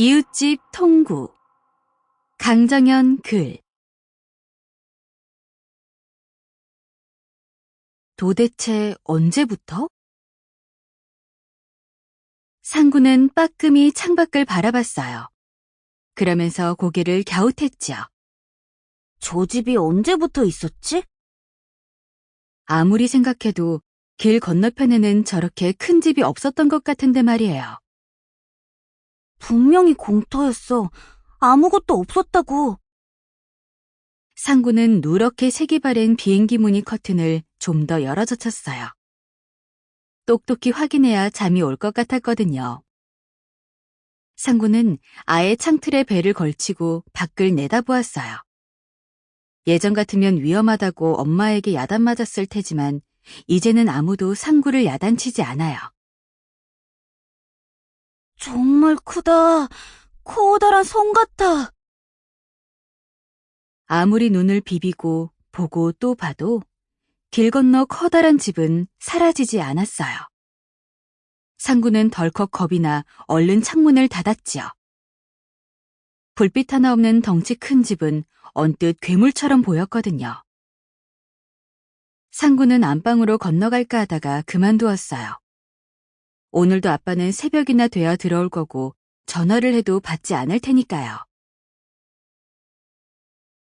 이웃집 통구 강정현 글 도대체 언제부터? 상구는 빠끔히 창밖을 바라봤어요. 그러면서 고개를 갸웃했지요. 저 집이 언제부터 있었지? 아무리 생각해도 길 건너편에는 저렇게 큰 집이 없었던 것 같은데 말이에요. 분명히 공터였어. 아무것도 없었다고. 상구는 누렇게 색이 바랜 비행기 무늬 커튼을 좀 더 열어젖혔어요. 똑똑히 확인해야 잠이 올 것 같았거든요. 상구는 아예 창틀에 배를 걸치고 밖을 내다보았어요. 예전 같으면 위험하다고 엄마에게 야단 맞았을 테지만 이제는 아무도 상구를 야단치지 않아요. 정말 크다. 커다란 성 같아. 아무리 눈을 비비고 보고 또 봐도 길 건너 커다란 집은 사라지지 않았어요. 상구는 덜컥 겁이 나 얼른 창문을 닫았지요. 불빛 하나 없는 덩치 큰 집은 언뜻 괴물처럼 보였거든요. 상구는 안방으로 건너갈까 하다가 그만두었어요. 오늘도 아빠는 새벽이나 되어 들어올 거고 전화를 해도 받지 않을 테니까요.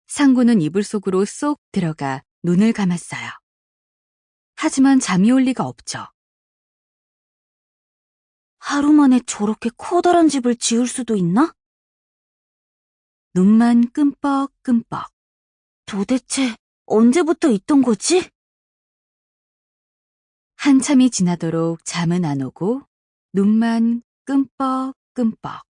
상구는 이불 속으로 쏙 들어가 눈을 감았어요. 하지만 잠이 올 리가 없죠. 하루 만에 저렇게 커다란 집을 지을 수도 있나? 눈만 끔뻑끔뻑. 도대체 언제부터 있던 거지? 한참이 지나도록 잠은 안 오고 눈만 끔뻑끔뻑.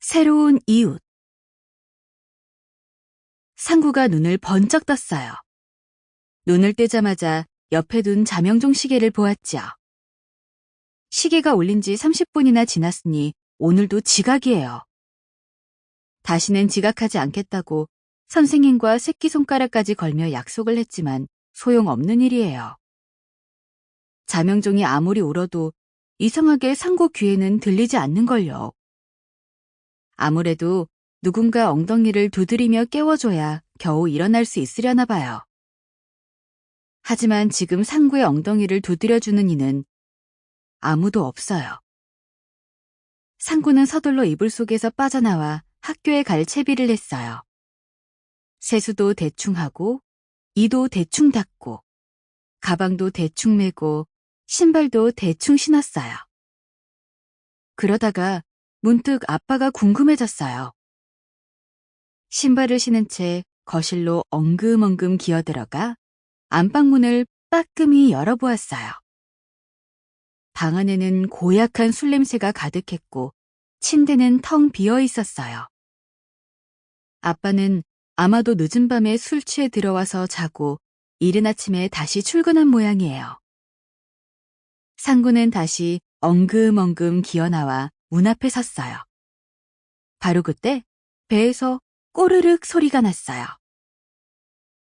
새로운 이웃. 상구가 눈을 번쩍 떴어요. 눈을 떼자마자 옆에 둔 자명종 시계를 보았죠. 시계가 올린 지 30분이나 지났으니 오늘도 지각이에요. 다시는 지각하지 않겠다고 선생님과 새끼손가락까지 걸며 약속을 했지만 소용없는 일이에요. 자명종이 아무리 울어도 이상하게 상고 귀에는 들리지 않는걸요. 아무래도 누군가 엉덩이를 두드리며 깨워줘야 겨우 일어날 수 있으려나 봐요. 하지만 지금 상구의 엉덩이를 두드려주는 이는 아무도 없어요. 상구는 서둘러 이불 속에서 빠져나와 학교에 갈 채비를 했어요. 세수도 대충 하고, 이도 대충 닦고, 가방도 대충 메고, 신발도 대충 신었어요. 그러다가 문득 아빠가 궁금해졌어요. 신발을 신은 채 거실로 엉금엉금 기어들어가 안방문을 빠끔히 열어보았어요. 방 안에는 고약한 술 냄새가 가득했고 침대는 텅 비어 있었어요. 아빠는 아마도 늦은 밤에 술 취해 들어와서 자고 이른 아침에 다시 출근한 모양이에요. 상구는 다시 엉금엉금 기어나와 문 앞에 섰어요. 바로 그때 배에서 꼬르륵 소리가 났어요.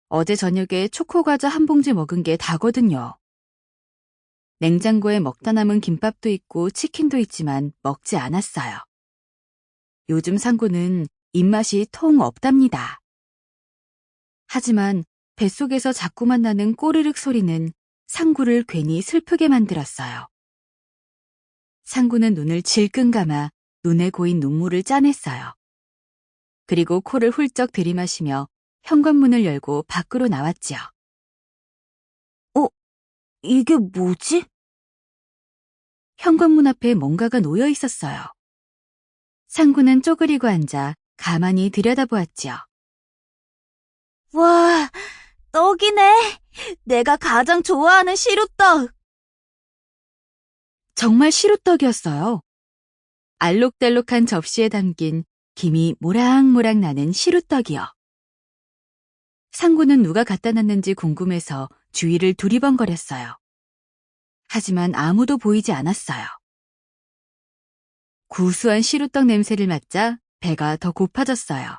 어제 저녁에 초코과자 한 봉지 먹은 게 다거든요. 냉장고에 먹다 남은 김밥도 있고 치킨도 있지만 먹지 않았어요. 요즘 상구는 입맛이 통 없답니다. 하지만 뱃속에서 자꾸만 나는 꼬르륵 소리는 상구를 괜히 슬프게 만들었어요. 상구는 눈을 질끈 감아 눈에 고인 눈물을 짜냈어요. 그리고 코를 훌쩍 들이마시며 현관문을 열고 밖으로 나왔지요. 이게 뭐지? 현관문 앞에 뭔가가 놓여 있었어요. 상구는 쪼그리고 앉아 가만히 들여다보았지요. 와, 떡이네. 내가 가장 좋아하는 시루떡. 정말 시루떡이었어요. 알록달록한 접시에 담긴 김이 모락모락 나는 시루떡이요. 상구는 누가 갖다 놨는지 궁금해서 주위를 두리번거렸어요. 하지만 아무도 보이지 않았어요. 구수한 시루떡 냄새를 맡자 배가 더 고파졌어요.